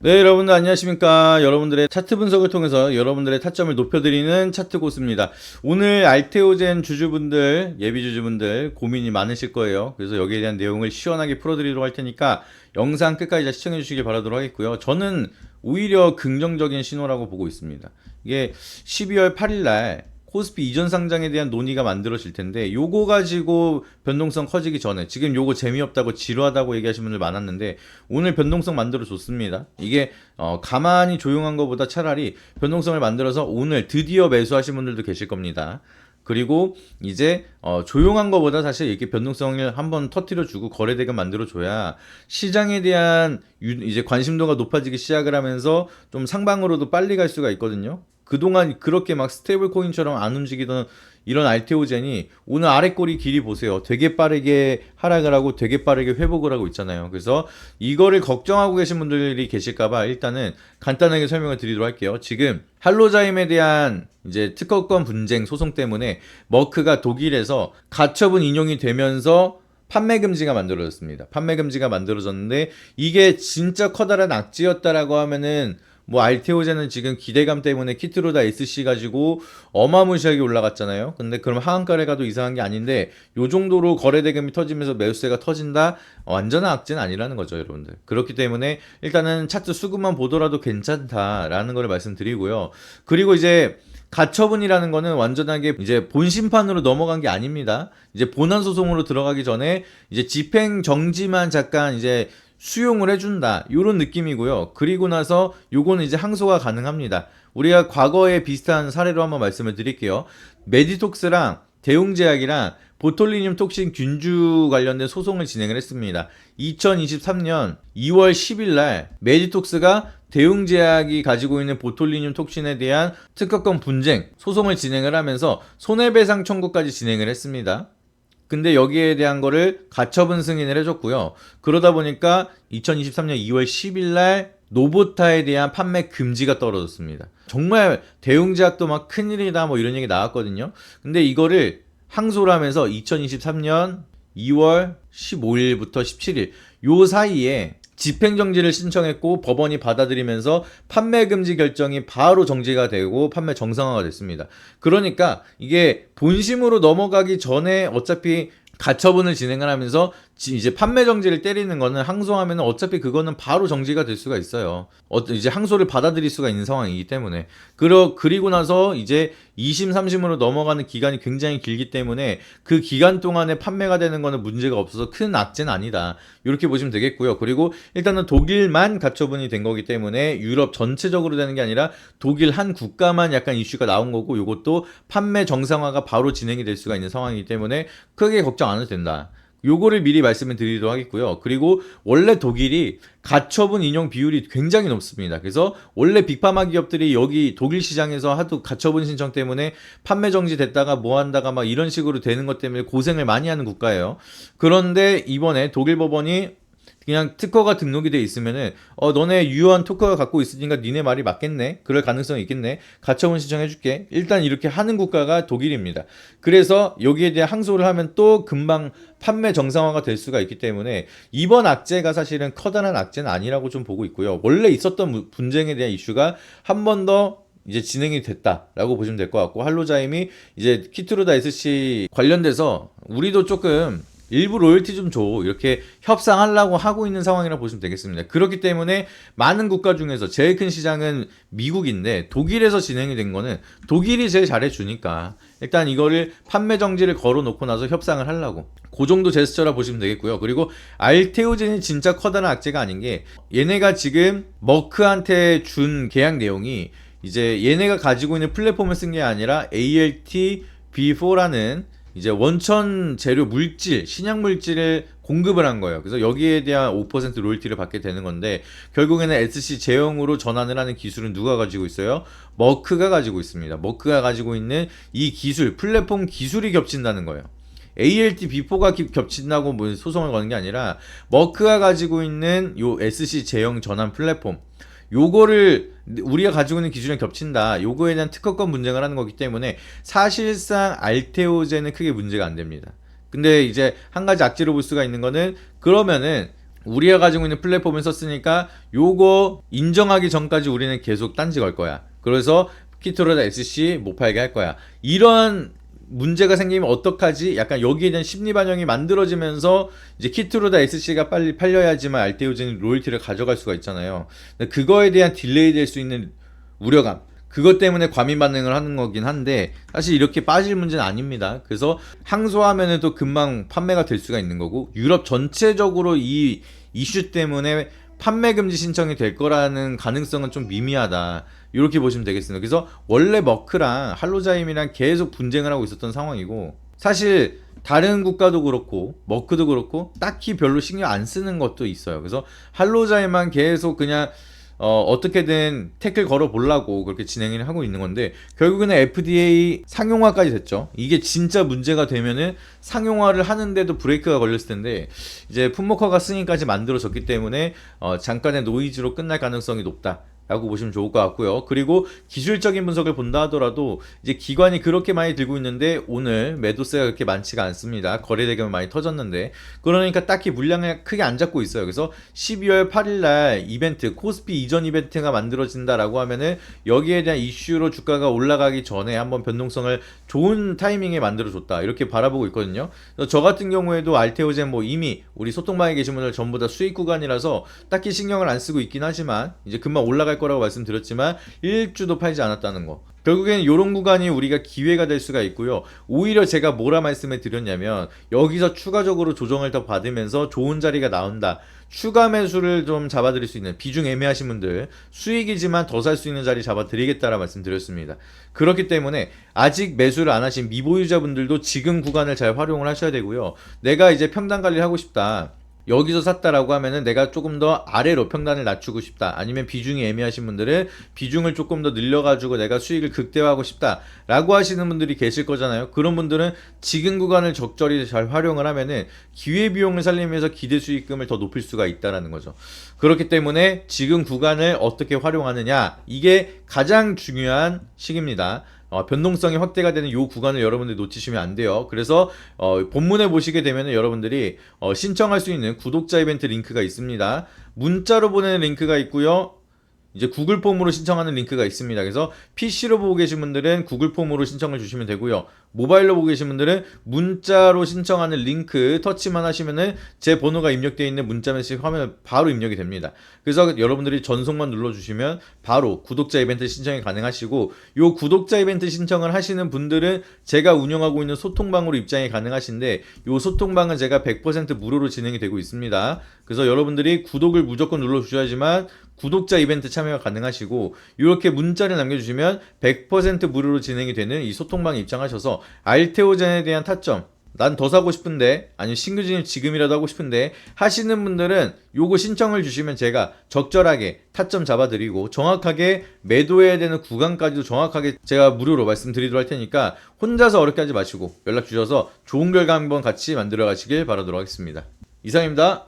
네, 여러분들 안녕하십니까. 여러분들의 차트 분석을 통해서 여러분들의 타점을 높여드리는 차트 고수입니다. 오늘 알테오젠 주주분들, 예비 주주분들 고민이 많으실 거예요. 그래서 여기에 대한 내용을 시원하게 풀어드리도록 할 테니까 영상 끝까지 다 시청해 주시길 바라도록 하겠고요. 저는 오히려 긍정적인 신호라고 보고 있습니다. 이게 12월 8일 날 코스피 이전 상장에 대한 논의가 만들어질 텐데 요거 가지고 변동성 커지기 전에 지금 요거 재미없다고 지루하다고 얘기하시는 분들 많았는데 오늘 변동성 만들어 줬습니다. 이게 어 가만히 조용한 것보다 차라리 변동성을 만들어서 오늘 드디어 매수하신 분들도 계실 겁니다. 그리고 이제 어, 조용한 것보다 사실 이렇게 변동성을 한번 터트려 주고 거래대금 만들어 줘야 시장에 대한 유, 이제 관심도가 높아지기 시작을 하면서 좀 상방으로도 빨리 갈 수가 있거든요. 그동안 그렇게 막 스테이블 코인처럼 안 움직이던 이런 알테오젠이 오늘 아래 꼬리 길이 보세요. 되게 빠르게 하락을 하고 되게 빠르게 회복을 하고 있잖아요. 그래서 이거를 걱정하고 계신 분들이 계실까봐 일단은 간단하게 설명을 드리도록 할게요. 지금 할로자임에 대한 이제 특허권 분쟁 소송 때문에 머크가 독일에서 가처분 인용이 되면서 판매 금지가 만들어졌습니다. 판매 금지가 만들어졌는데 이게 진짜 커다란 악재였다라고 하면은 뭐 알테오제는 지금 기대감 때문에 키트로다 SC 가지고 어마무시하게 올라갔잖아요. 근데 그럼 하한가에 가도 이상한 게 아닌데 요 정도로 거래 대금이 터지면서 매수세가 터진다 완전한 악재는 아니라는 거죠, 여러분들. 그렇기 때문에 일단은 차트 수급만 보더라도 괜찮다라는 걸 말씀드리고요. 그리고 이제 가처분이라는 거는 완전하게 이제 본심판으로 넘어간 게 아닙니다. 이제 본안 소송으로 들어가기 전에 이제 집행 정지만 잠깐 이제 수용을 해준다. 요런 느낌이고요. 그리고 나서 요거는 이제 항소가 가능합니다. 우리가 과거에 비슷한 사례로 한번 말씀을 드릴게요. 메디톡스랑 대웅제약이랑 보톨리늄 톡신 균주 관련된 소송을 진행을 했습니다. 2023년 2월 10일 날 메디톡스가 대웅제약이 가지고 있는 보톨리늄 톡신에 대한 특허권 분쟁 소송을 진행을 하면서 손해배상 청구까지 진행을 했습니다. 근데 여기에 대한 거를 가처분 승인을 해줬고요. 그러다 보니까 2023년 2월 10일 날 노보타에 대한 판매 금지가 떨어졌습니다. 정말 대웅제약도 막 큰일이다 뭐 이런 얘기 나왔거든요. 근데 이거를 항소를 하면서 2023년 2월 15일부터 17일 요 사이에 집행정지를 신청했고 법원이 받아들이면서 판매 금지 결정이 바로 정지가 되고 판매 정상화가 됐습니다. 그러니까 이게 본심으로 넘어가기 전에 어차피 가처분을 진행을 하면서 지- 이제 판매 정지를 때리는 거는 항소하면 어차피 그거는 바로 정지가 될 수가 있어요. 어, 이제 항소를 받아들일 수가 있는 상황이기 때문에. 그러, 그리고 나서 이제 2심, 3심으로 넘어가는 기간이 굉장히 길기 때문에 그 기간 동안에 판매가 되는 거는 문제가 없어서 큰 악재는 아니다. 이렇게 보시면 되겠고요. 그리고 일단은 독일만 가처분이 된 거기 때문에 유럽 전체적으로 되는 게 아니라 독일 한 국가만 약간 이슈가 나온 거고 이것도 판매 정상화가 바로 진행이 될 수가 있는 상황이기 때문에 크게 걱정 안 해도 된다. 요거를 미리 말씀을 드리도록 하겠고요. 그리고 원래 독일이 가처분 인용 비율이 굉장히 높습니다. 그래서 원래 빅파마 기업들이 여기 독일 시장에서 하도 가처분 신청 때문에 판매 정지 됐다가 뭐 한다가 막 이런 식으로 되는 것 때문에 고생을 많이 하는 국가예요. 그런데 이번에 독일 법원이 그냥 특허가 등록이 돼 있으면은 어 너네 유효한 특허가 갖고 있으니까 니네 말이 맞겠네? 그럴 가능성이 있겠네? 가처분 신청해 줄게. 일단 이렇게 하는 국가가 독일입니다. 그래서 여기에 대한 항소를 하면 또 금방 판매 정상화가 될 수가 있기 때문에 이번 악재가 사실은 커다란 악재는 아니라고 좀 보고 있고요. 원래 있었던 무- 분쟁에 대한 이슈가 한 번 더 이제 진행이 됐다라고 보시면 될 것 같고 할로자임이 이제 키트로다 SC 관련돼서 우리도 조금 일부 로열티 좀 줘. 이렇게 협상하려고 하고 있는 상황이라 보시면 되겠습니다. 그렇기 때문에 많은 국가 중에서 제일 큰 시장은 미국인데 독일에서 진행이 된 거는 독일이 제일 잘해주니까 일단 이거를 판매 정지를 걸어 놓고 나서 협상을 하려고. 그 정도 제스처라 보시면 되겠고요. 그리고 알테오젠이 진짜 커다란 악재가 아닌 게 얘네가 지금 머크한테 준 계약 내용이 이제 얘네가 가지고 있는 플랫폼을 쓴 게 아니라 ALT B4라는 이제 원천 재료 물질, 신약 물질을 공급을 한 거예요. 그래서 여기에 대한 5% 로열티를 받게 되는 건데 결국에는 SC 제형으로 전환을 하는 기술은 누가 가지고 있어요? 머크가 가지고 있습니다. 머크가 가지고 있는 이 기술, 플랫폼 기술이 겹친다는 거예요. ALT B4가 기- 겹친다고 뭐 소송을 거는 게 아니라 머크가 가지고 있는 요 SC 제형 전환 플랫폼 요거를 우리가 가지고 있는 기준에 겹친다. 요거에 대한 특허권 분쟁을 하는 거기 때문에 사실상 알테오제는 크게 문제가 안 됩니다. 근데 이제 한 가지 악재로 볼 수가 있는 거는 그러면은 우리가 가지고 있는 플랫폼을 썼으니까 요거 인정하기 전까지 우리는 계속 딴지 걸 거야. 그래서 키토로다 SC 못 팔게 할 거야. 이런 문제가 생기면 어떡하지? 약간 여기에 대한 심리 반영이 만들어지면서 이제 키트로다 SC가 빨리 팔려야지만 알테오젠이 로열티를 가져갈 수가 있잖아요. 그거에 대한 딜레이 될 수 있는 우려감. 그것 때문에 과민 반응을 하는 거긴 한데 사실 이렇게 빠질 문제는 아닙니다. 그래서 항소하면은 또 금방 판매가 될 수가 있는 거고 유럽 전체적으로 이 이슈 때문에 판매 금지 신청이 될 거라는 가능성은 좀 미미하다. 이렇게 보시면 되겠습니다. 그래서 원래 머크랑 할로자임이랑 계속 분쟁을 하고 있었던 상황이고 사실 다른 국가도 그렇고 머크도 그렇고 딱히 별로 신경 안 쓰는 것도 있어요. 그래서 할로자임만 계속 그냥 어, 어떻게든 태클 걸어 보려고 그렇게 진행을 하고 있는 건데 결국에는 FDA 상용화까지 됐죠. 이게 진짜 문제가 되면은 상용화를 하는데도 브레이크가 걸렸을 텐데 이제 품목화가 승인까지 만들어졌기 때문에 어, 잠깐의 노이즈로 끝날 가능성이 높다. 라고 보시면 좋을 것 같고요. 그리고 기술적인 분석을 본다 하더라도 이제 기관이 그렇게 많이 들고 있는데 오늘 매도세가 그렇게 많지가 않습니다. 거래 대금이 많이 터졌는데 그러니까 딱히 물량을 크게 안 잡고 있어요. 그래서 12월 8일 날 이벤트 코스피 이전 이벤트가 만들어진다라고 하면은 여기에 대한 이슈로 주가가 올라가기 전에 한번 변동성을 좋은 타이밍에 만들어 줬다. 이렇게 바라보고 있거든요. 저 같은 경우에도 알테오젠 뭐 이미 우리 소통방에 계신 분들 전부 다 수익 구간이라서 딱히 신경을 안 쓰고 있긴 하지만 이제 금방 올라갈 거라고 말씀드렸지만 1주도 팔지 않았다는 거. 결국엔 이런 구간이 우리가 기회가 될 수가 있고요. 오히려 제가 뭐라 말씀을 드렸냐면 여기서 추가적으로 조정을 더 받으면서 좋은 자리가 나온다. 추가 매수를 좀 잡아드릴 수 있는 비중 애매하신 분들 수익이지만 더 살 수 있는 자리 잡아드리겠다라 말씀드렸습니다. 그렇기 때문에 아직 매수를 안 하신 미보유자분들도 지금 구간을 잘 활용을 하셔야 되고요. 내가 이제 평단 관리를 하고 싶다. 여기서 샀다라고 하면은 내가 조금 더 아래로 평단을 낮추고 싶다. 아니면 비중이 애매하신 분들은 비중을 조금 더 늘려가지고 내가 수익을 극대화하고 싶다. 라고 하시는 분들이 계실 거잖아요. 그런 분들은 지금 구간을 적절히 잘 활용을 하면은 기회 비용을 살리면서 기대 수익금을 더 높일 수가 있다라는 거죠. 그렇기 때문에 지금 구간을 어떻게 활용하느냐. 이게 가장 중요한 시기입니다. 어, 변동성이 확대가 되는 이 구간을 여러분들이 놓치시면 안 돼요. 그래서 어, 본문에 보시게 되면 여러분들이 어, 신청할 수 있는 구독자 이벤트 링크가 있습니다. 문자로 보내는 링크가 있고요. 이제 구글 폼으로 신청하는 링크가 있습니다. 그래서 PC로 보고 계신 분들은 구글 폼으로 신청을 주시면 되고요. 모바일로 보고 계신 분들은 문자로 신청하는 링크 터치만 하시면은 제 번호가 입력되어 있는 문자 메시지 화면에 바로 입력이 됩니다. 그래서 여러분들이 전송만 눌러주시면 바로 구독자 이벤트 신청이 가능하시고 요 구독자 이벤트 신청을 하시는 분들은 제가 운영하고 있는 소통방으로 입장이 가능하신데 요 소통방은 제가 100% 무료로 진행이 되고 있습니다. 그래서 여러분들이 구독을 무조건 눌러주셔야지만 구독자 이벤트 참여가 가능하시고 이렇게 문자를 남겨주시면 100% 무료로 진행이 되는 이 소통방에 입장하셔서 알테오젠에 대한 타점 난 더 사고 싶은데 아니면 신규 진입 지금이라도 하고 싶은데 하시는 분들은 요거 신청을 주시면 제가 적절하게 타점 잡아드리고 정확하게 매도해야 되는 구간까지도 정확하게 제가 무료로 말씀드리도록 할 테니까 혼자서 어렵게 하지 마시고 연락 주셔서 좋은 결과 한번 같이 만들어 가시길 바라도록 하겠습니다. 이상입니다.